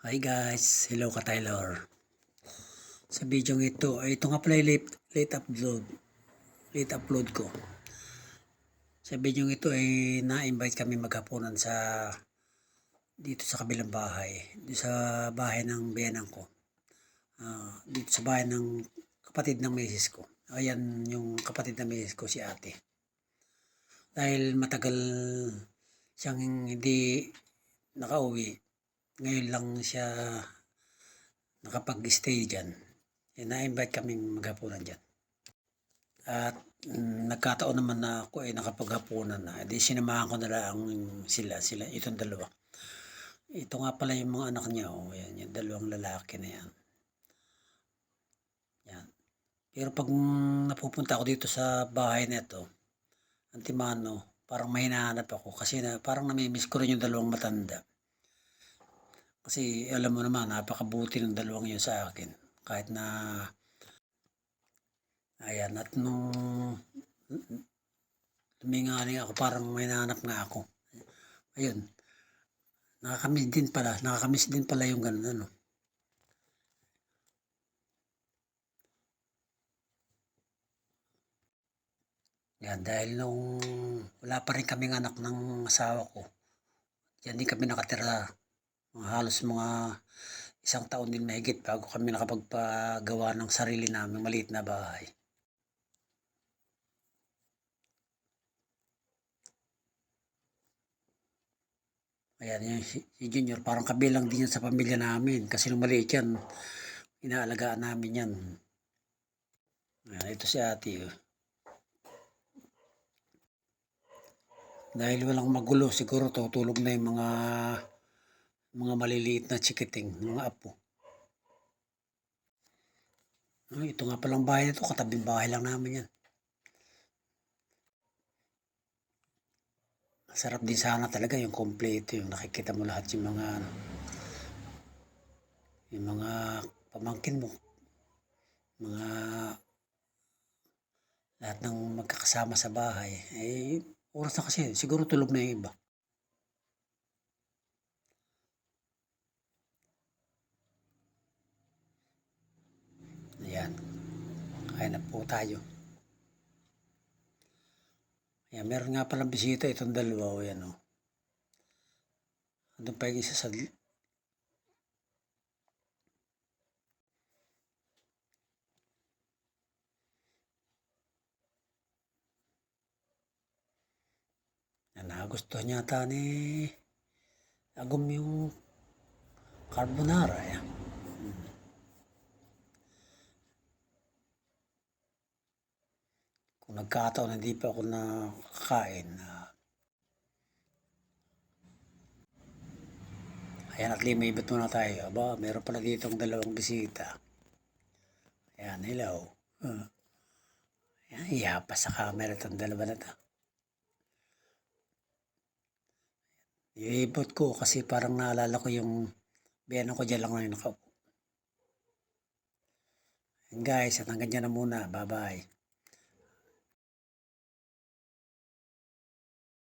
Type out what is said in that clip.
Hi guys, hello ka Tyler. Sa video ito, ay ito nga pala late, late upload. Late upload ko. Sa video ito ay na-invite kami maghapunan sa dito sa kabilang bahay. Dito sa bahay ng biyanang ko. Ah, dito sa bahay ng kapatid ng misis ko. Ayan yung kapatid ng misis ko, si ate. Dahil matagal siyang hindi nakauwi, ngayon lang siya nakapag-stay dyan. Eh, na-invite kami maghapunan dyan. At mm, nagkataon naman na ako ay nakapaghapunan na. Di sinamahan ko na lang sila, sila, itong dalawa. Ito nga pala yung mga anak niya, oh, yan, yung dalawang lalaki na yan. Yan. Pero pag napupunta ako dito sa bahay na ito, Antimano, parang may hinahanap ako kasi na, parang namimiss ko rin yung dalawang matanda. Kasi alam mo naman, napakabuti ng dalawang yun sa akin. Kahit na, ayan, at nung tumingali ako, parang may nahanap nga ako. Ayun, nakakamiss din pala, nakakamiss din pala yung ganun, ano. Yan, dahil nung wala pa rin kaming anak ng asawa ko, yan din kami nakatira. Halos mga isang taon din mahigit bago kami nakapagpagawa ng sarili namin maliit na bahay. Ayan, yung si Junior, parang kabilang din yan sa pamilya namin. Kasi nung maliit yan, inaalagaan namin yan. Ayan, ito si ate. Oh. Dahil walang magulo, siguro tutulog na yung mga mga maliliit na chikiting, mga apo. Ah, ito nga palang bahay na ito, katabing bahay lang namin yan. Sarap din sana talaga yung kompleto, yung nakikita mo lahat yung mga ano, yung mga pamangkin mo, mga lahat ng magkakasama sa bahay. Eh, oras na kasi, siguro tulog na yung iba. Ayan. Kain na po tayo. Ayan, meron nga palang bisita itong dalawa. O yan o. Andun pa yung isa sa... Nagustuhan yata ni Agum yung carbonara. Yan. Kung nagkataon hindi pa ako nakakain, ah, ayan at limibot muna tayo. Aba, meron pala ditong dalawang bisita. Ayan, hello. Uh, ayan, iyapas sa camera itong dalawa na to. Iibot ko kasi parang naalala ko yung biyanan ko dyan lang ngayon nakaupo. Ayan guys, at hanggang dyan na muna. Bye-bye.